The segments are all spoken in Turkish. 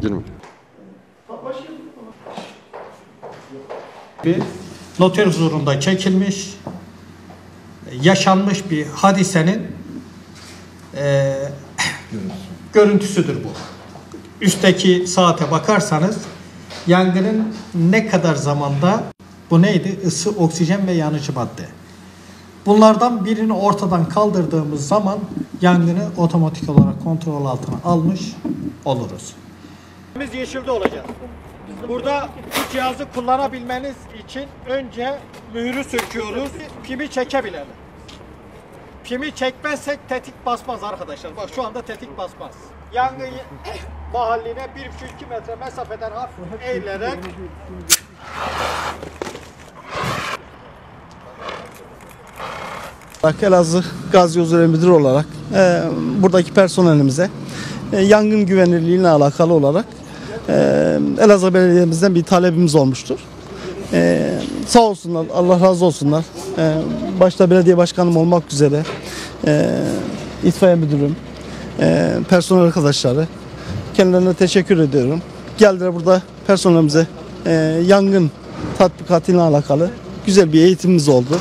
Girme. bir noter huzurunda çekilmiş yaşanmış bir hadisenin e, görüntüsüdür bu. Üstteki saate bakarsanız yangının ne kadar zamanda bu neydi? Isı, oksijen ve yanıcı madde. Bunlardan birini ortadan kaldırdığımız zaman yangını otomatik olarak kontrol altına almış oluruz. Biz yeşilde olacak. Burada bu cihazı kullanabilmeniz için önce mühürü söküyoruz. Pimi çekebilelim. Pimi çekmezsek tetik basmaz arkadaşlar. Bak şu anda tetik basmaz. Yangın mahalline 1,5-2 metre mesafeden hafif eğilerek Elazığ Gazi Yozları Müdürü olarak e, buradaki personelimize e, yangın güvenilirliğine alakalı olarak e, Elazığ Belediye'mizden bir talebimiz olmuştur. E, sağ olsunlar, Allah razı olsunlar. E, başta belediye başkanım olmak üzere itfaiye müdürüm, personel arkadaşları kendilerine teşekkür ediyorum. Geldiler burada personelimize yangın tatbikatıyla alakalı güzel bir eğitimimiz oldu.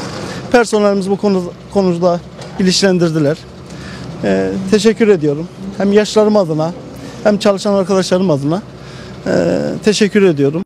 Personelimiz bu konu, konuda bilinçlendirdiler. E, teşekkür ediyorum. Hem yaşlarım adına hem çalışan arkadaşlarım adına e, teşekkür ediyorum.